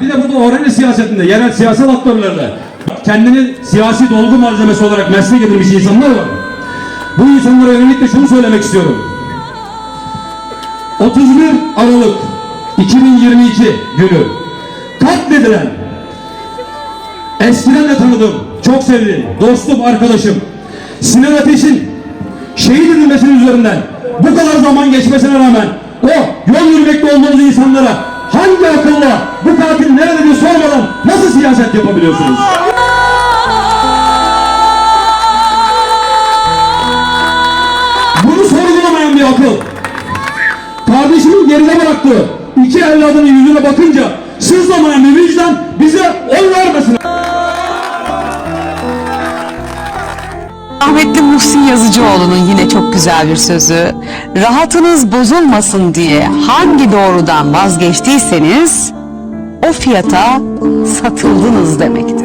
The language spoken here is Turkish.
Bir de burada Orhaneli siyasetinde, yerel siyasal aktörlerde kendini siyasi dolgu malzemesi olarak meslek edilmiş insanlar var. Bu insanlara yönelik de şunu söylemek istiyorum. 31 Aralık 2022 günü katledilen eskiden de tanıdığım, çok sevdiğim, dostum, arkadaşım Sinan Ateş'in şehit edilmesinin üzerinden bu kadar zaman geçmesine rağmen o yol yürümekte olduğunuz insanlara hangi akılla bu katil siyaset yapabiliyorsunuz? Bunu sorgulamayan bir akıl. Kardeşimin geride bıraktığı iki evladının yüzüne bakınca sızlamayan bir vicdan bize oy vermesin. Rahmetli Muhsin Yazıcıoğlu'nun yine çok güzel bir sözü. Rahatınız bozulmasın diye hangi doğrudan vazgeçtiyseniz o fiyata satıldınız demektir.